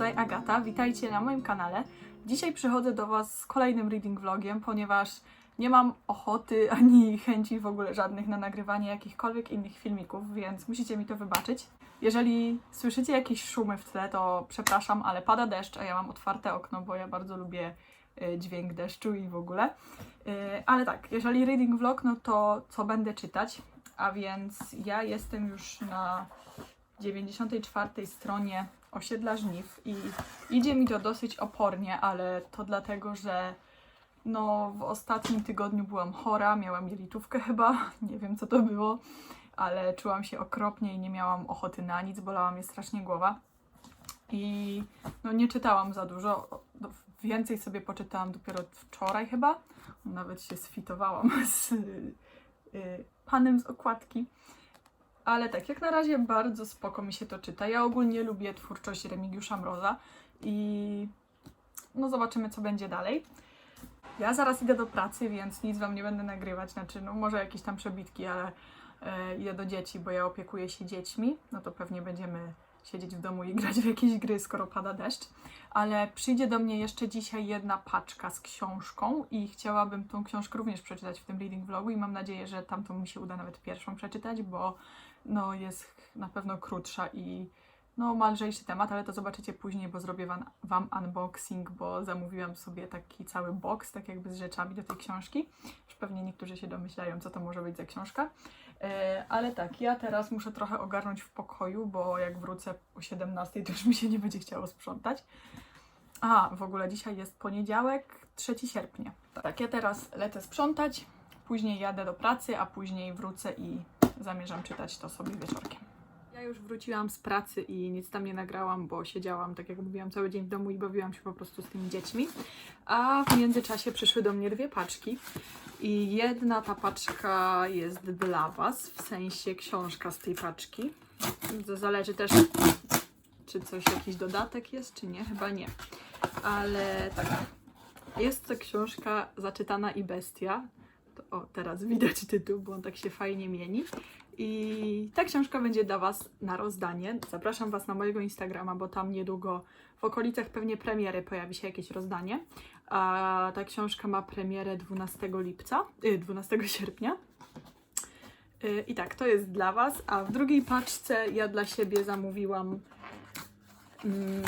Tutaj Agata, witajcie na moim kanale. Dzisiaj przychodzę do Was z kolejnym reading vlogiem, ponieważ nie mam ochoty ani chęci w ogóle żadnych na nagrywanie jakichkolwiek innych filmików, więc musicie mi to wybaczyć. Jeżeli słyszycie jakieś szumy w tle, to przepraszam, ale pada deszcz, a ja mam otwarte okno, bo ja bardzo lubię y, dźwięk deszczu i w ogóle. Y, Ale tak, jeżeli reading vlog, no to co będę czytać? A więc ja jestem już na 94 stronie osiedla żniw i idzie mi to dosyć opornie, ale to dlatego, że no w ostatnim tygodniu byłam chora, miałam jelitówkę chyba, nie wiem co to było, ale czułam się okropnie i nie miałam ochoty na nic, bolała mnie strasznie głowa. I no nie czytałam za dużo, no, więcej sobie poczytałam dopiero wczoraj chyba, nawet się sfitowałam z y, panem z okładki. Ale tak, jak na razie bardzo spoko mi się to czyta. Ja ogólnie lubię twórczość Remigiusza Mroza i no zobaczymy, co będzie dalej. Ja zaraz idę do pracy, więc nic Wam nie będę nagrywać. Znaczy, no może jakieś tam przebitki, ale e, idę do dzieci, bo ja opiekuję się dziećmi. No to pewnie będziemy siedzieć w domu i grać w jakieś gry, skoro pada deszcz. Ale przyjdzie do mnie jeszcze dzisiaj jedna paczka z książką i chciałabym tą książkę również przeczytać w tym reading vlogu i mam nadzieję, że tamtą mi się uda nawet pierwszą przeczytać, bo no jest na pewno krótsza i no ma lżejszy temat, ale to zobaczycie później, bo zrobię wam, wam unboxing, bo zamówiłam sobie taki cały box, tak jakby z rzeczami do tej książki. Już pewnie niektórzy się domyślają, co to może być za książka. E, ale tak, ja teraz muszę trochę ogarnąć w pokoju, bo jak wrócę o 17, to już mi się nie będzie chciało sprzątać. A, w ogóle dzisiaj jest poniedziałek, 3 sierpnia. Tak, ja teraz lecę sprzątać, później jadę do pracy, a później wrócę i zamierzam czytać to sobie wieczorkiem. Ja już wróciłam z pracy i nic tam nie nagrałam, bo siedziałam, tak jak mówiłam, cały dzień w domu i bawiłam się po prostu z tymi dziećmi. A w międzyczasie przyszły do mnie dwie paczki. I jedna ta paczka jest dla Was, w sensie książka z tej paczki. Zależy też, czy coś, jakiś dodatek jest, czy nie. Chyba nie. Ale tak. Jest to książka Zaczytana i Bestia. O, teraz widać tytuł, bo on tak się fajnie mieni. I ta książka będzie dla Was na rozdanie. Zapraszam Was na mojego Instagrama, bo tam niedługo w okolicach pewnie premiery pojawi się jakieś rozdanie. A ta książka ma premierę 12 lipca, y, 12 sierpnia. Y, I tak, to jest dla Was. A w drugiej paczce ja dla siebie zamówiłam mm,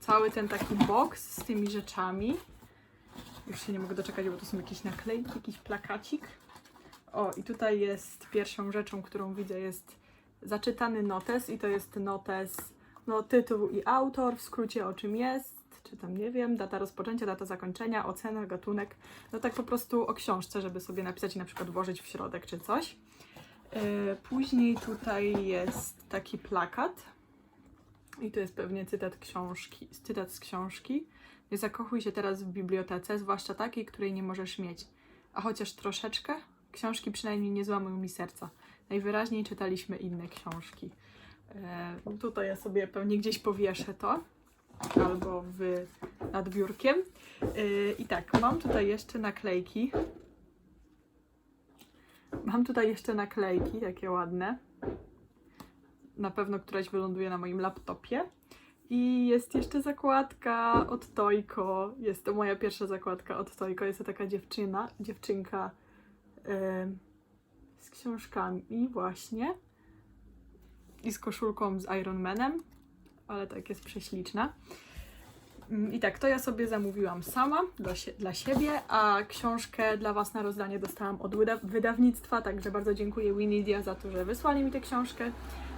cały ten taki box z tymi rzeczami. Już się nie mogę doczekać, bo to są jakieś naklejki, jakiś plakacik. O, i tutaj jest pierwszą rzeczą, którą widzę, jest zaczytany notes i to jest notes, no tytuł i autor, w skrócie o czym jest, czy tam nie wiem, data rozpoczęcia, data zakończenia, ocena, gatunek, no tak po prostu o książce, żeby sobie napisać i na przykład włożyć w środek czy coś. Yy, Później tutaj jest taki plakat i to jest pewnie cytat książki, cytat z książki. Nie zakochuj się teraz w bibliotece, zwłaszcza takiej, której nie możesz mieć. A chociaż troszeczkę, książki przynajmniej nie złamują mi serca. Najwyraźniej czytaliśmy inne książki. E, tutaj ja sobie pewnie gdzieś powieszę to, albo w, nad biurkiem. E, I tak, mam tutaj jeszcze naklejki. Mam tutaj jeszcze naklejki, takie ładne. Na pewno któraś wyląduje na moim laptopie. I jest jeszcze zakładka od Tojko. Jest to moja pierwsza zakładka od Tojko. Jest to taka dziewczyna, dziewczynka em, z książkami właśnie. I z koszulką z Iron Manem. Ale tak jest prześliczna. Mm, I tak, to ja sobie zamówiłam sama dla, dla siebie, a książkę dla Was na rozdanie dostałam od wyda- wydawnictwa, także bardzo dziękuję Winidia za to, że wysłali mi tę książkę.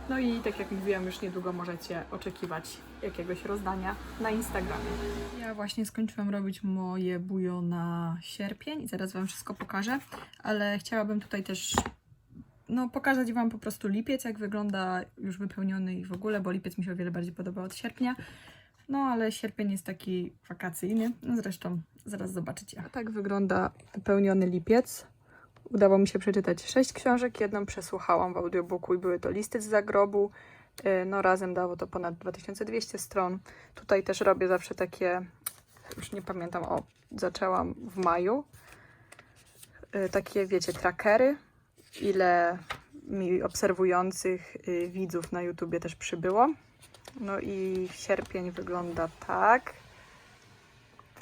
No i tak jak mówiłam, już niedługo możecie oczekiwać jakiegoś rozdania na Instagramie. Ja właśnie skończyłam robić moje bujo na sierpień i zaraz Wam wszystko pokażę, ale chciałabym tutaj też no, pokazać Wam po prostu lipiec, jak wygląda już wypełniony i w ogóle, bo lipiec mi się o wiele bardziej podoba od sierpnia. No, ale sierpień jest taki wakacyjny. No zresztą zaraz zobaczycie. Tak wygląda wypełniony lipiec. Udało mi się przeczytać sześć książek. Jedną przesłuchałam w audiobooku i były to listy z zagrobu. Yy, No razem dało to ponad 2200 stron. Tutaj też robię zawsze takie, już nie pamiętam, o, zaczęłam w maju. Yy, Takie, wiecie, trackery, ile mi obserwujących y, widzów na YouTubie też przybyło. No i sierpień wygląda tak.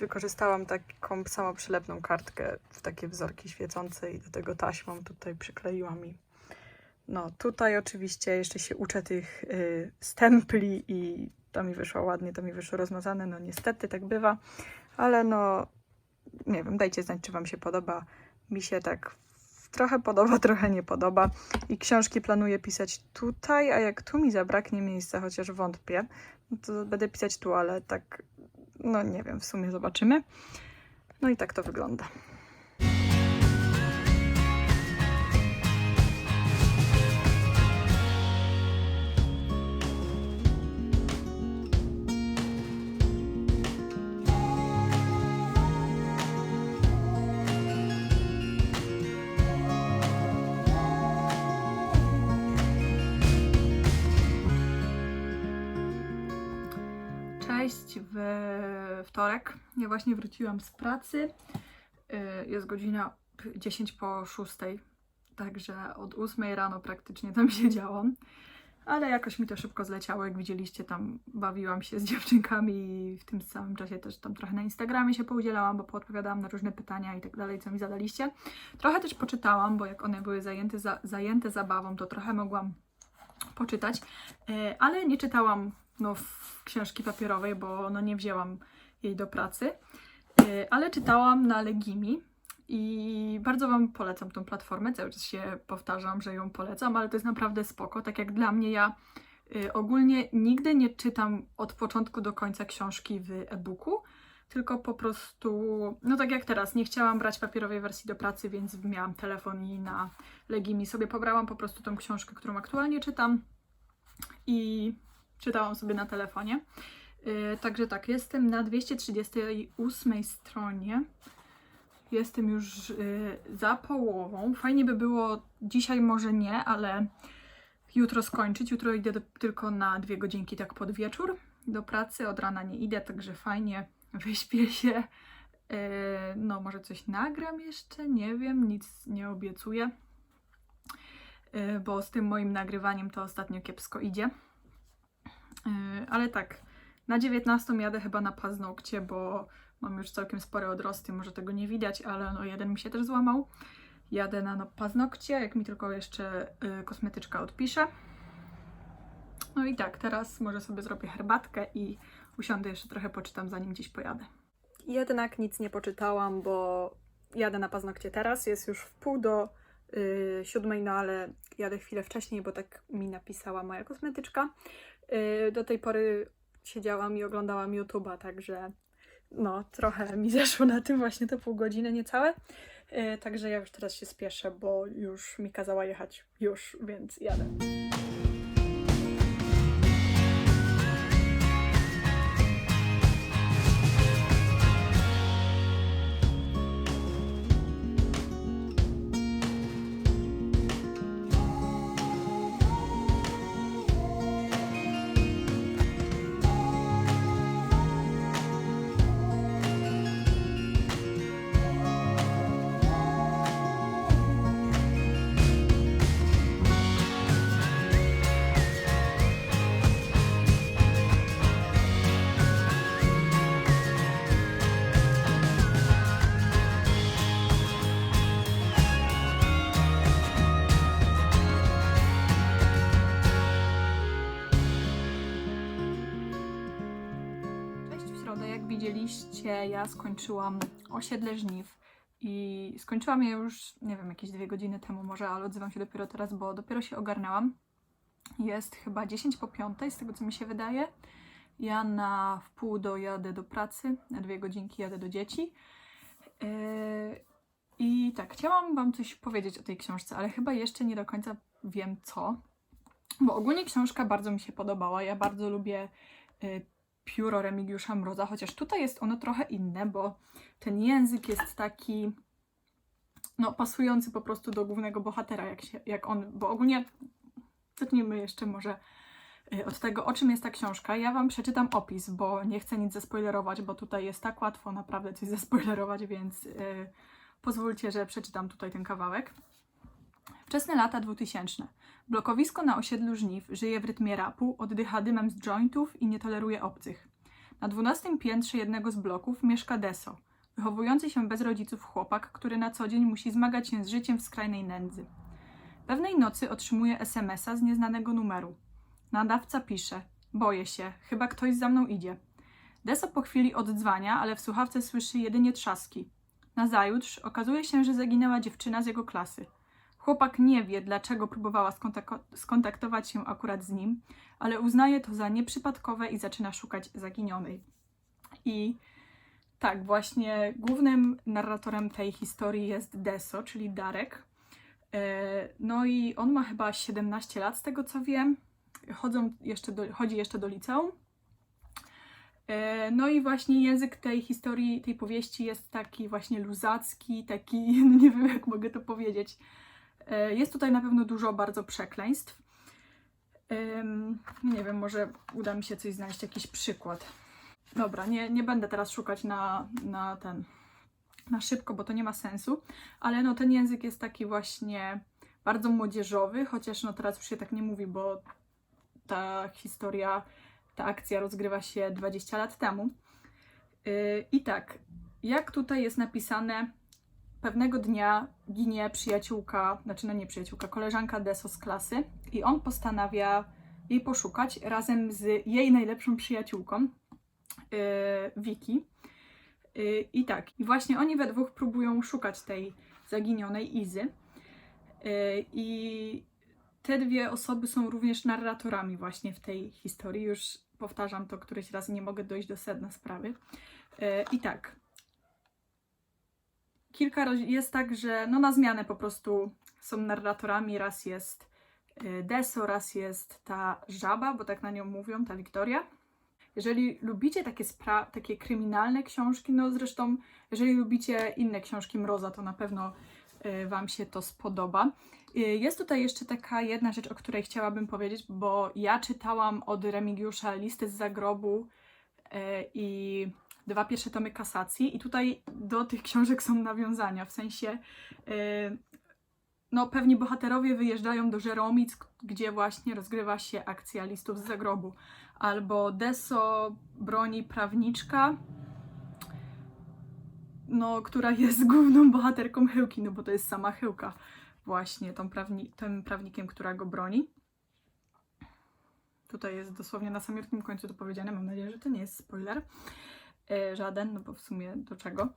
Wykorzystałam taką samą przylepną kartkę w takie wzorki świecące i do tego taśmą tutaj przykleiłam i no tutaj oczywiście jeszcze się uczę tych y, stempli i to mi wyszło ładnie, to mi wyszło rozmazane, no niestety tak bywa, ale no nie wiem, dajcie znać, czy Wam się podoba. Mi się tak trochę podoba, trochę nie podoba. I książki planuję pisać tutaj, a jak tu mi zabraknie miejsca, chociaż wątpię, no to będę pisać tu, ale tak, no nie wiem, w sumie zobaczymy. No i tak to wygląda. We wtorek. Ja właśnie wróciłam z pracy. Y, Jest godzina 10 po 6, także od 8 rano praktycznie tam siedziałam. Ale jakoś mi to szybko zleciało, jak widzieliście, tam bawiłam się z dziewczynkami i w tym samym czasie też tam trochę na Instagramie się poudzielałam, bo poodpowiadałam na różne pytania i tak dalej, co mi zadaliście. Trochę też poczytałam, bo jak one były zajęte, za, zajęte zabawą, to trochę mogłam poczytać, E, ale nie czytałam no, książki papierowej, bo no, nie wzięłam jej do pracy, E, ale czytałam na Legimi i bardzo Wam polecam tą platformę, cały czas się powtarzam, że ją polecam, ale to jest naprawdę spoko, tak jak dla mnie ja e, ogólnie nigdy nie czytam od początku do końca książki w e-booku, tylko po prostu, no tak jak teraz, nie chciałam brać papierowej wersji do pracy, więc miałam telefon i na Legimi sobie pobrałam po prostu tą książkę, którą aktualnie czytam i czytałam sobie na telefonie. Yy, także tak, jestem na 238 stronie. Jestem już yy, za połową. Fajnie by było dzisiaj może nie, ale jutro skończyć. Jutro idę do, tylko na dwie godzinki tak pod wieczór do pracy. Od rana nie idę, także fajnie wyśpię się. Yy, no może coś nagram jeszcze, nie wiem, nic nie obiecuję. Bo z tym moim nagrywaniem to ostatnio kiepsko idzie. Ale tak, na 19 jadę chyba na paznokcie, bo mam już całkiem spore odrosty, może tego nie widać, ale no jeden mi się też złamał. Jadę na no, paznokcie, jak mi tylko jeszcze yy, kosmetyczka odpisze. No i tak, teraz może sobie zrobię herbatkę i usiądę jeszcze trochę poczytam, zanim gdzieś pojadę. Jednak nic nie poczytałam, bo jadę na paznokcie teraz, jest już w pół do yy, siódmej, no ale jadę chwilę wcześniej, bo tak mi napisała moja kosmetyczka. Yy, do tej pory siedziałam i oglądałam YouTube'a, także no trochę mi zeszło na tym właśnie te pół godziny niecałe. Yy, także ja już teraz się spieszę, bo już mi kazała jechać już, więc jadę. Widzieliście, ja skończyłam osiedle żniw i skończyłam je już, nie wiem, jakieś dwie godziny temu może, ale odzywam się dopiero teraz, bo dopiero się ogarnęłam. Jest chyba 10 po 5, z tego co mi się wydaje. Ja na wpół dojadę do pracy, na dwie godzinki jadę do dzieci. Yy, I tak, chciałam Wam coś powiedzieć o tej książce, ale chyba jeszcze nie do końca wiem co. Bo ogólnie książka bardzo mi się podobała. Ja bardzo lubię y, pióro Remigiusza Mroza, chociaż tutaj jest ono trochę inne, bo ten język jest taki no pasujący po prostu do głównego bohatera, jak, się, jak on, bo ogólnie zacznijmy jeszcze może y, od tego, o czym jest ta książka. Ja Wam przeczytam opis, bo nie chcę nic zespoilerować, bo tutaj jest tak łatwo naprawdę coś zespoilerować, więc y, pozwólcie, że przeczytam tutaj ten kawałek. Wczesne lata 2000. Blokowisko na osiedlu Żniw żyje w rytmie rapu, oddycha dymem z jointów i nie toleruje obcych. Na 12 piętrze jednego z bloków mieszka Deso, wychowujący się bez rodziców chłopak, który na co dzień musi zmagać się z życiem w skrajnej nędzy. Pewnej nocy otrzymuje SMS-a z nieznanego numeru. Nadawca pisze: Boję się, chyba ktoś za mną idzie. Deso po chwili oddzwania, ale w słuchawce słyszy jedynie trzaski. Nazajutrz okazuje się, że zaginęła dziewczyna z jego klasy. Chłopak nie wie, dlaczego próbowała skontaktować się akurat z nim, ale uznaje to za nieprzypadkowe i zaczyna szukać zaginionej. I tak, właśnie głównym narratorem tej historii jest Deso, czyli Darek. E, No i on ma chyba 17 lat, z tego co wiem. Chodzą jeszcze do, chodzi jeszcze do liceum. E, No i właśnie język tej historii, tej powieści jest taki właśnie luzacki, taki, no nie wiem jak mogę to powiedzieć. E, Jest tutaj na pewno dużo bardzo przekleństw. Nie wiem, może uda mi się coś znaleźć, jakiś przykład. Dobra, nie, nie będę teraz szukać na, na ten, na szybko, bo to nie ma sensu, ale no ten język jest taki właśnie bardzo młodzieżowy, chociaż no teraz już się tak nie mówi, bo ta historia, ta akcja rozgrywa się 20 lat temu. Yy, I tak, jak tutaj jest napisane, pewnego dnia ginie przyjaciółka, znaczy no nie przyjaciółka, koleżanka Deso z klasy i on postanawia jej poszukać razem z jej najlepszą przyjaciółką, yy, Wiki. Yy, I tak, i właśnie oni we dwóch próbują szukać tej zaginionej Izy. Yy, I te dwie osoby są również narratorami właśnie w tej historii. Już powtarzam to któryś raz nie mogę dojść do sedna sprawy. Yy, I tak, kilka jest tak, że no na zmianę po prostu są narratorami. Raz jest y, Deso, raz jest ta żaba, bo tak na nią mówią, ta Wiktoria. Jeżeli lubicie takie, takie kryminalne książki, no zresztą, jeżeli lubicie inne książki Mroza, to na pewno y, Wam się to spodoba. Y, Jest tutaj jeszcze taka jedna rzecz, o której chciałabym powiedzieć, bo ja czytałam od Remigiusza Listy z zagrobu i dwa pierwsze tomy kasacji i tutaj do tych książek są nawiązania, w sensie y, no pewni bohaterowie wyjeżdżają do Żeromic, gdzie właśnie rozgrywa się akcja listów z zagrobu. Albo Deso broni prawniczka, no, która jest główną bohaterką Chyłki, no bo to jest sama Chyłka właśnie tą prawni- tym prawnikiem, która go broni. Tutaj jest dosłownie na samym końcu to powiedziane, mam nadzieję, że to nie jest spoiler e, żaden, no bo w sumie do czego.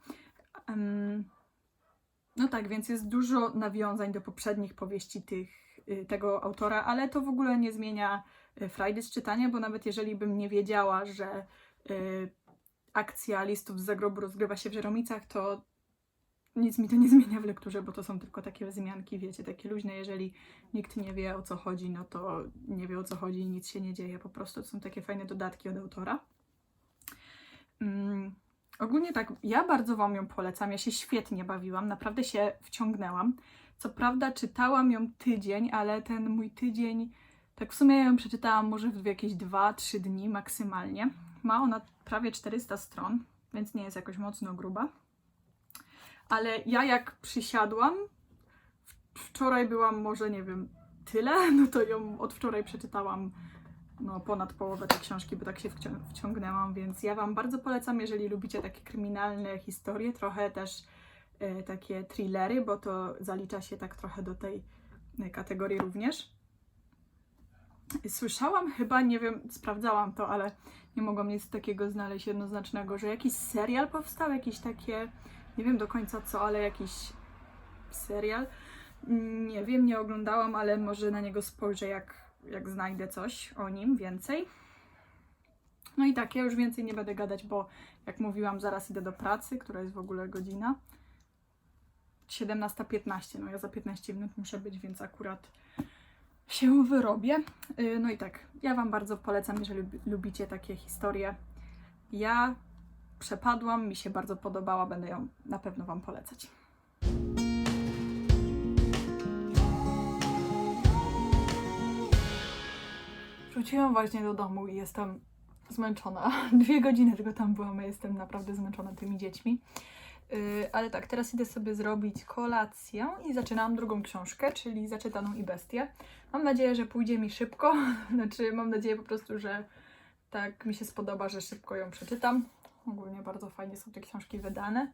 No tak, więc jest dużo nawiązań do poprzednich powieści tych, y, tego autora, ale to w ogóle nie zmienia y, frajdy z czytania, bo nawet jeżeli bym nie wiedziała, że y, akcja listów z zagrobu rozgrywa się w Żeromicach, to nic mi to nie zmienia w lekturze, bo to są tylko takie wzmianki, wiecie, takie luźne. Jeżeli nikt nie wie o co chodzi, no to nie wie o co chodzi i nic się nie dzieje. Po prostu to są takie fajne dodatki od autora. Mm, ogólnie tak, ja bardzo Wam ją polecam. Ja się świetnie bawiłam, naprawdę się wciągnęłam. Co prawda czytałam ją tydzień, ale ten mój tydzień, tak w sumie ją przeczytałam może w jakieś 2-3 dni maksymalnie. Ma ona prawie 400 stron, więc nie jest jakoś mocno gruba. Ale ja jak przysiadłam, wczoraj byłam może, nie wiem, tyle, no to ją od wczoraj przeczytałam no, ponad połowę tej książki, bo tak się wcią- wciągnęłam, więc ja Wam bardzo polecam, jeżeli lubicie takie kryminalne historie, trochę też e, takie thrillery, bo to zalicza się tak trochę do tej e, kategorii również. Słyszałam chyba, nie wiem, sprawdzałam to, ale nie mogłam nic takiego znaleźć jednoznacznego, że jakiś serial powstał, jakieś takie, nie wiem do końca co, ale jakiś serial. Nie wiem, nie oglądałam, ale może na niego spojrzę, jak, jak znajdę coś o nim więcej. No i tak, ja już więcej nie będę gadać, bo jak mówiłam, zaraz idę do pracy, która jest w ogóle godzina 17.15. No ja za 15 minut muszę być, więc akurat się wyrobię. Yy, No i tak, ja Wam bardzo polecam, jeżeli lubi- lubicie takie historie. Ja przepadłam, mi się bardzo podobała, będę ją na pewno Wam polecać. Wróciłam właśnie do domu i jestem zmęczona. Dwie godziny tylko tam byłam, a jestem naprawdę zmęczona tymi dziećmi. Yy, ale tak, teraz idę sobie zrobić kolację i zaczynam drugą książkę, czyli Zaczytaną i Bestię. Mam nadzieję, że pójdzie mi szybko. Znaczy, mam nadzieję po prostu, że tak mi się spodoba, że szybko ją przeczytam. Ogólnie bardzo fajnie są te książki wydane.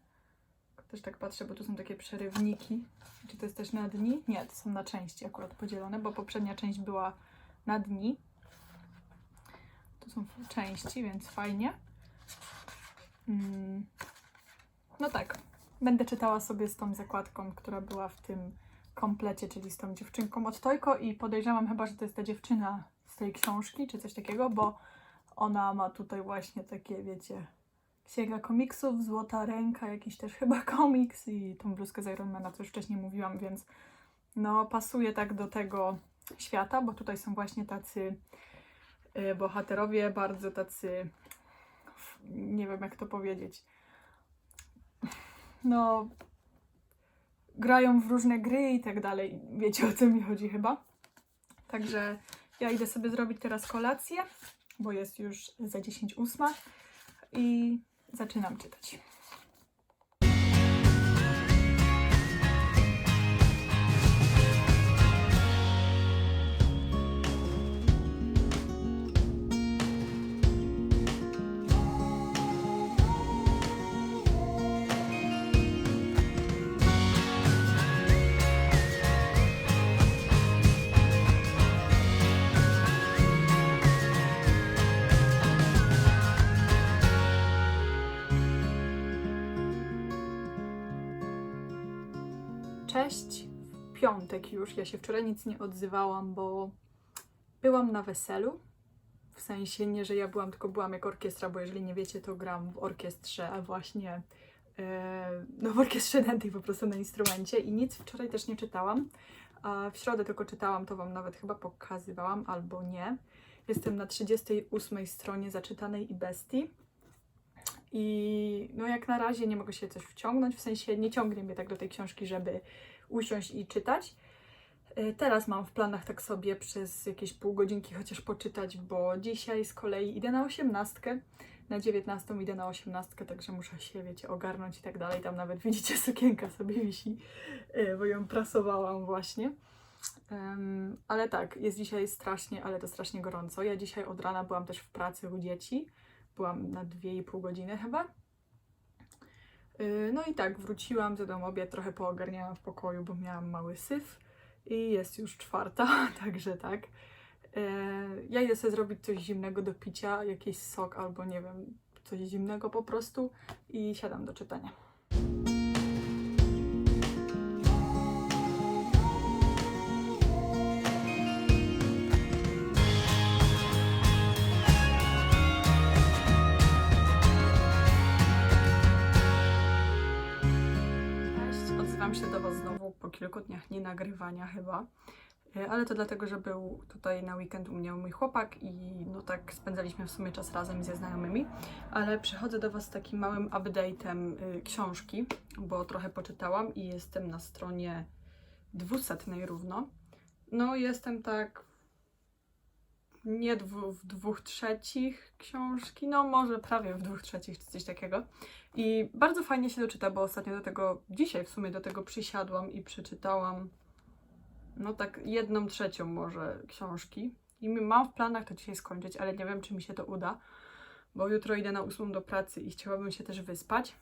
Też tak patrzę, bo tu są takie przerywniki. Czy to jest też na dni? Nie, to są na części akurat podzielone, bo poprzednia część była na dni. Są części, więc fajnie. Mm. No tak, będę czytała sobie z tą zakładką, która była w tym komplecie, czyli z tą dziewczynką od Tojko i podejrzewam chyba, że to jest ta dziewczyna z tej książki, czy coś takiego, bo ona ma tutaj właśnie takie, wiecie, księga komiksów, złota ręka, jakiś też chyba komiks i tą bluzkę z Ironmana, co już wcześniej mówiłam, więc no pasuje tak do tego świata, bo tutaj są właśnie tacy bohaterowie, bardzo tacy, nie wiem jak to powiedzieć, no grają w różne gry i tak dalej. Wiecie o co mi chodzi chyba. Także ja idę sobie zrobić teraz kolację, bo jest już za 10 ósma i zaczynam czytać. Cześć, w piątek już. Ja się wczoraj nic nie odzywałam, bo byłam na weselu. W sensie nie, że ja byłam, tylko byłam jak orkiestra, bo jeżeli nie wiecie, to gram w orkiestrze, a właśnie e, no w orkiestrze dętej po prostu na instrumencie i nic wczoraj też nie czytałam. A w środę tylko czytałam, to Wam nawet chyba pokazywałam, albo nie. Jestem na 38 stronie zaczytanej i bestii. I no jak na razie nie mogę się coś wciągnąć, w sensie nie ciągnie mnie tak do tej książki, żeby usiąść i czytać. Y, Teraz mam w planach tak sobie przez jakieś pół godzinki chociaż poczytać, bo dzisiaj z kolei idę na osiemnastkę, na dziewiętnastą idę na osiemnastkę, także muszę się, wiecie, ogarnąć i tak dalej. Tam nawet widzicie, sukienka sobie wisi, y, bo ją prasowałam właśnie. Ale tak, jest dzisiaj strasznie, ale to strasznie gorąco. Ja dzisiaj od rana byłam też w pracy u dzieci. Byłam na 2,5 godziny chyba. Yy, No i tak, wróciłam, zjadłam obiad, trochę poogarniałam w pokoju, bo miałam mały syf i jest już czwarta, także tak. Yy, Ja idę sobie zrobić coś zimnego do picia, jakiś sok albo nie wiem, coś zimnego po prostu i siadam do czytania. Odzywam się do Was znowu po kilku dniach nie nagrywania chyba. E, Ale to dlatego, że był tutaj na weekend u mnie mój chłopak i no tak spędzaliśmy w sumie czas razem ze znajomymi. Ale przychodzę do Was z takim małym update'em y, książki, bo trochę poczytałam i jestem na stronie dwusetnej równo. No jestem tak nie w dwóch trzecich książki, no może prawie w dwóch trzecich czy coś takiego. I bardzo fajnie się doczyta, bo ostatnio do tego, dzisiaj w sumie do tego przysiadłam i przeczytałam, no tak jedną trzecią może książki. I mam w planach to dzisiaj skończyć, ale nie wiem, czy mi się to uda, bo jutro idę na ósmą do pracy i chciałabym się też wyspać.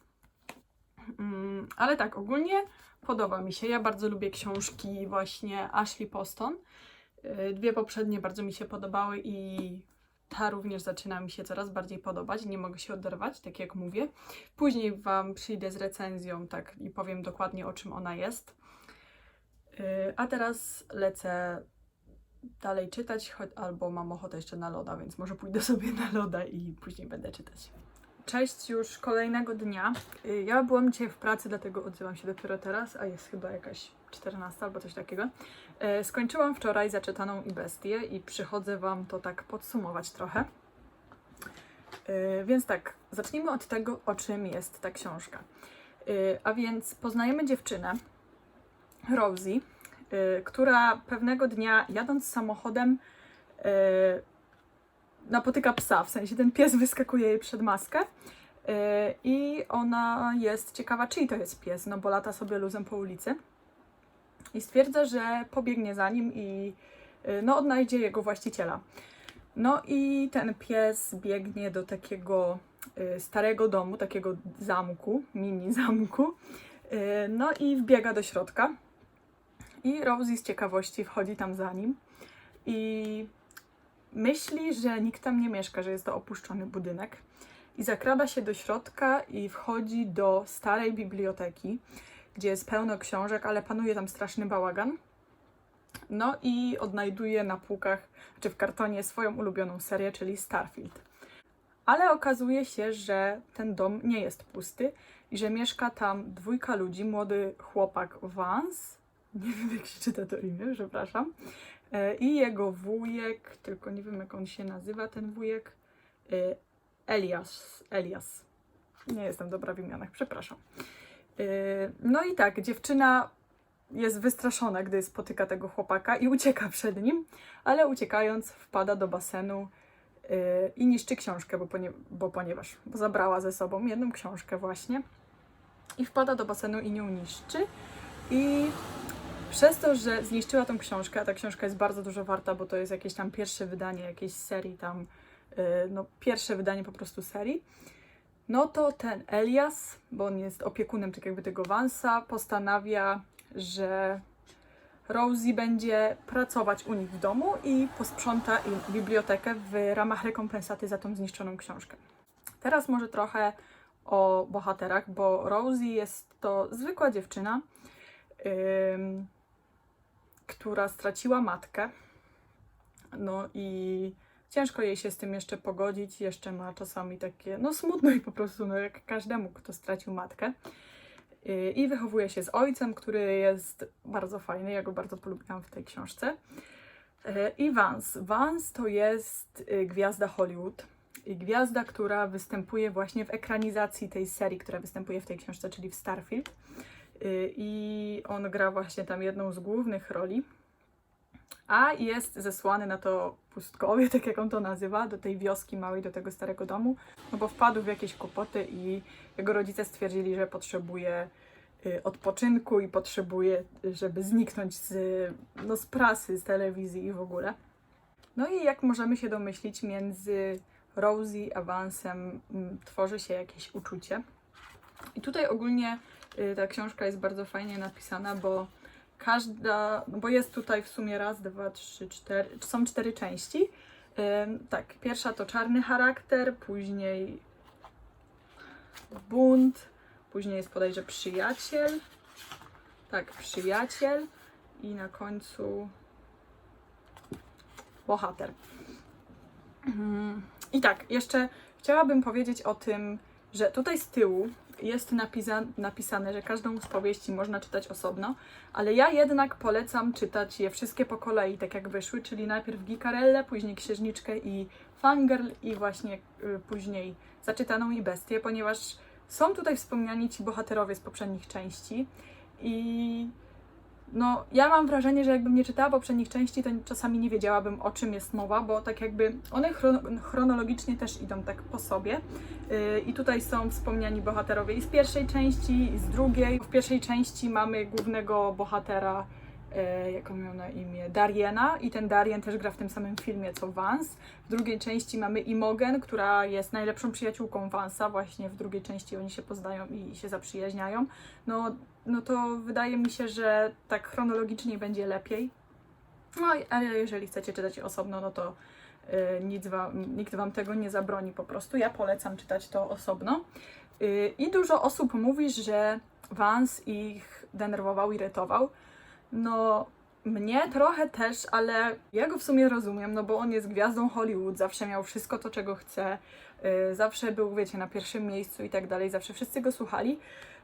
Mm, ale tak, ogólnie podoba mi się. Ja bardzo lubię książki właśnie Ashley Poston. Y, Dwie poprzednie bardzo mi się podobały i ta również zaczyna mi się coraz bardziej podobać. Nie mogę się oderwać, tak jak mówię. Później Wam przyjdę z recenzją tak i powiem dokładnie o czym ona jest. Yy, A teraz lecę dalej czytać, albo mam ochotę jeszcze na loda, więc może pójdę sobie na loda i później będę czytać. Cześć już kolejnego dnia. Yy, Ja byłam dzisiaj w pracy, dlatego odzywam się dopiero teraz, a jest chyba jakaś 14 albo coś takiego. E, Skończyłam wczoraj zaczytaną i bestię i przychodzę Wam to tak podsumować trochę. E, Więc tak, zacznijmy od tego, o czym jest ta książka. E, A więc poznajemy dziewczynę, Rosie, która pewnego dnia jadąc samochodem napotyka psa, w sensie ten pies wyskakuje jej przed maskę. I ona jest ciekawa, czyj to jest pies, no bo lata sobie luzem po ulicy. I stwierdza, że pobiegnie za nim i y, no, odnajdzie jego właściciela. No i ten pies biegnie do takiego y, starego domu, takiego zamku, mini zamku. Y, No i wbiega do środka. I Rosie z ciekawości wchodzi tam za nim. I myśli, że nikt tam nie mieszka, że jest to opuszczony budynek. I zakrada się do środka i wchodzi do starej biblioteki, gdzie jest pełno książek, ale panuje tam straszny bałagan. No i odnajduje na półkach, czy w kartonie swoją ulubioną serię, czyli Starfield. Ale okazuje się, że ten dom nie jest pusty i że mieszka tam dwójka ludzi, młody chłopak Vance, nie wiem jak się czyta to imię, przepraszam, e, i jego wujek, tylko nie wiem jak on się nazywa, ten wujek, e, Elias. Elias. Nie jestem dobra w imionach, przepraszam. E, No i tak, dziewczyna jest wystraszona, gdy spotyka tego chłopaka i ucieka przed nim, ale uciekając wpada do basenu yy, i niszczy książkę, bo, ponie, bo ponieważ bo zabrała ze sobą jedną książkę właśnie i wpada do basenu i nią niszczy. I przez to, że zniszczyła tą książkę, a ta książka jest bardzo dużo warta, bo to jest jakieś tam pierwsze wydanie jakiejś serii tam, yy, no pierwsze wydanie po prostu serii, no to ten Elias, bo on jest opiekunem tak jakby tego Vansa, postanawia, że Rosie będzie pracować u nich w domu i posprząta im bibliotekę w ramach rekompensaty za tą zniszczoną książkę. Teraz może trochę o bohaterach, bo Rosie jest to zwykła dziewczyna, ym, która straciła matkę. No i ciężko jej się z tym jeszcze pogodzić. Jeszcze ma czasami takie, no smutno i po prostu, no jak każdemu, kto stracił matkę. I wychowuje się z ojcem, który jest bardzo fajny. Ja go bardzo polubiłam w tej książce. I Vance. Vance to jest yy, gwiazda Hollywood. I gwiazda, która występuje właśnie w ekranizacji tej serii, która występuje w tej książce, czyli w Starfield. Yy, I on gra właśnie tam jedną z głównych roli. A jest zesłany na to pustkowie, tak jak on to nazywa, do tej wioski małej, do tego starego domu, no bo wpadł w jakieś kłopoty i jego rodzice stwierdzili, że potrzebuje y, odpoczynku i potrzebuje, y, żeby zniknąć z, no, z prasy, z telewizji i w ogóle. No i jak możemy się domyślić, między Rosie a Vansem mm, tworzy się jakieś uczucie. I tutaj ogólnie y, ta książka jest bardzo fajnie napisana, bo każda, no bo jest tutaj w sumie raz, dwa, trzy, cztery, są cztery części. Tak, pierwsza to czarny charakter, później bunt, później jest podejrze przyjaciel, tak, przyjaciel i na końcu bohater. I tak, jeszcze chciałabym powiedzieć o tym, że tutaj z tyłu jest napisa- napisane, że każdą z powieści można czytać osobno, ale ja jednak polecam czytać je wszystkie po kolei, tak jak wyszły, czyli najpierw Gikarellę, później Księżniczkę i Fangirl i właśnie y, później Zaczytaną i Bestię, ponieważ są tutaj wspomniani ci bohaterowie z poprzednich części i no, ja mam wrażenie, że jakbym nie czytała poprzednich części, to czasami nie wiedziałabym o czym jest mowa, bo tak jakby one chron- chronologicznie też idą tak po sobie. Yy, I tutaj są wspomniani bohaterowie i z pierwszej części, i z drugiej. W pierwszej części mamy głównego bohatera, yy, jak on miał na imię, Dariena i ten Darien też gra w tym samym filmie co Vance. W drugiej części mamy Imogen, która jest najlepszą przyjaciółką Vansa. Właśnie w drugiej części oni się poznają i się zaprzyjaźniają. No, no to wydaje mi się, że tak chronologicznie będzie lepiej. No, ale jeżeli chcecie czytać osobno, no to y, nic wam, nikt Wam tego nie zabroni po prostu. Ja polecam czytać to osobno. Y, I dużo osób mówi, że Vance ich denerwował, irytował. No, mnie trochę też, ale ja go w sumie rozumiem, no bo on jest gwiazdą Hollywood, zawsze miał wszystko to, czego chce, zawsze był, wiecie, na pierwszym miejscu i tak dalej, zawsze wszyscy go słuchali.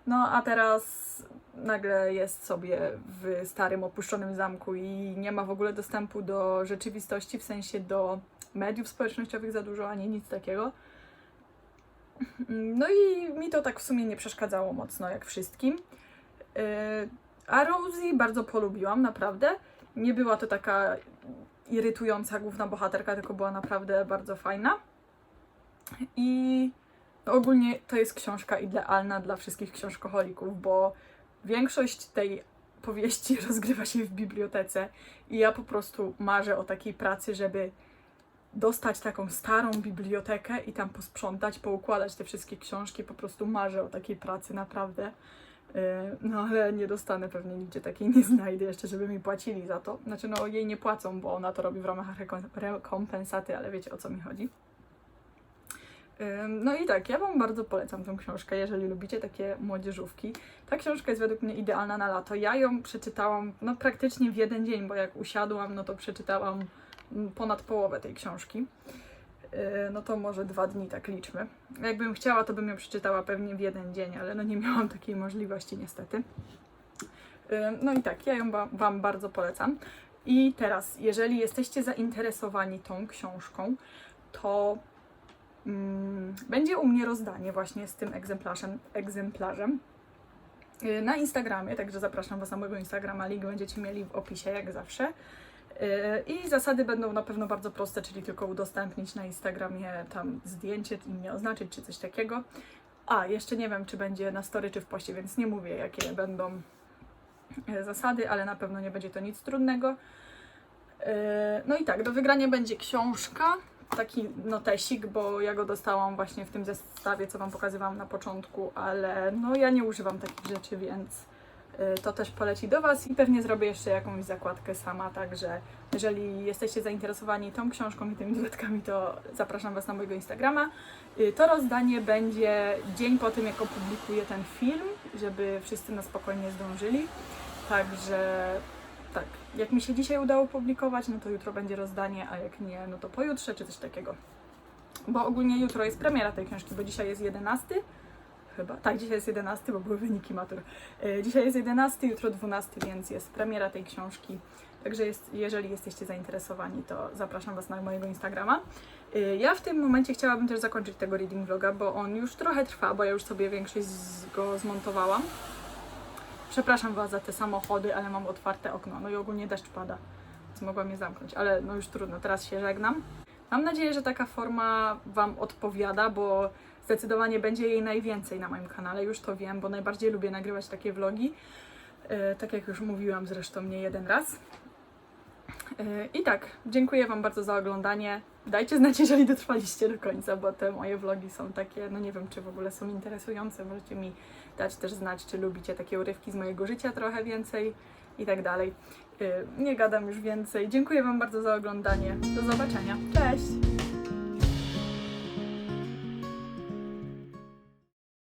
No a teraz nagle jest sobie w starym, opuszczonym zamku i nie ma w ogóle dostępu do rzeczywistości, w sensie do mediów społecznościowych za dużo, ani nic takiego. No i mi to tak w sumie nie przeszkadzało mocno, jak wszystkim. Yy, A Rosie bardzo polubiłam, naprawdę. Nie była to taka irytująca główna bohaterka, tylko była naprawdę bardzo fajna. I ogólnie to jest książka idealna dla wszystkich książkoholików, bo większość tej powieści rozgrywa się w bibliotece i ja po prostu marzę o takiej pracy, żeby dostać taką starą bibliotekę i tam posprzątać, poukładać te wszystkie książki. Po prostu marzę o takiej pracy, naprawdę. Yy, No ale nie dostanę pewnie nigdzie takiej, nie znajdę jeszcze, żeby mi płacili za to. Znaczy, no jej nie płacą, bo ona to robi w ramach rekom- rekompensaty, ale wiecie o co mi chodzi. No i tak, ja Wam bardzo polecam tę książkę, jeżeli lubicie takie młodzieżówki. Ta książka jest według mnie idealna na lato. Ja ją przeczytałam no, praktycznie w jeden dzień, bo jak usiadłam, no to przeczytałam mm, ponad połowę tej książki. Yy, No to może dwa dni, tak liczmy. Jakbym chciała, to bym ją przeczytała pewnie w jeden dzień, ale no nie miałam takiej możliwości niestety. Yy, No i tak, ja ją Wam bardzo polecam. I teraz, jeżeli jesteście zainteresowani tą książką, to będzie u mnie rozdanie właśnie z tym egzemplarzem, egzemplarzem yy, na Instagramie, także zapraszam Was na mojego Instagrama, link będziecie mieli w opisie jak zawsze. Yy, I zasady będą na pewno bardzo proste, czyli tylko udostępnić na Instagramie tam zdjęcie i mnie oznaczyć, czy coś takiego. A, jeszcze nie wiem, czy będzie na story, czy w poście, więc nie mówię, jakie będą yy, zasady, ale na pewno nie będzie to nic trudnego. No i tak, do wygrania będzie książka, taki notesik, bo ja go dostałam właśnie w tym zestawie, co Wam pokazywałam na początku, ale no ja nie używam takich rzeczy, więc y, to też poleci do Was i pewnie zrobię jeszcze jakąś zakładkę sama, także jeżeli jesteście zainteresowani tą książką i tymi dodatkami, to zapraszam Was na mojego Instagrama. Y, To rozdanie będzie dzień po tym, jak opublikuję ten film, żeby wszyscy na spokojnie zdążyli. Także tak, jak mi się dzisiaj udało publikować, no to jutro będzie rozdanie, a jak nie, no to pojutrze czy coś takiego. Bo ogólnie jutro jest premiera tej książki, bo dzisiaj jest 11. Chyba. Tak, dzisiaj jest 11, bo były wyniki matur. E, Dzisiaj jest 11, jutro 12, więc jest premiera tej książki. Także jest, jeżeli jesteście zainteresowani, to zapraszam Was na mojego Instagrama. E, Ja w tym momencie chciałabym też zakończyć tego reading vloga, bo on już trochę trwa, bo ja już sobie większość go zmontowałam. Przepraszam Was za te samochody, ale mam otwarte okno. No i ogólnie deszcz pada, więc mogłam je zamknąć, ale no już trudno, teraz się żegnam. Mam nadzieję, że taka forma Wam odpowiada, bo zdecydowanie będzie jej najwięcej na moim kanale, już to wiem, bo najbardziej lubię nagrywać takie vlogi. E, tak jak już mówiłam zresztą nie jeden raz. E, I tak, dziękuję Wam bardzo za oglądanie. Dajcie znać, jeżeli dotrwaliście do końca, bo te moje vlogi są takie, no nie wiem, czy w ogóle są interesujące. Możecie mi dać też znać, czy lubicie takie urywki z mojego życia trochę więcej i tak dalej. E, Nie gadam już więcej. Dziękuję Wam bardzo za oglądanie. Do zobaczenia. Cześć!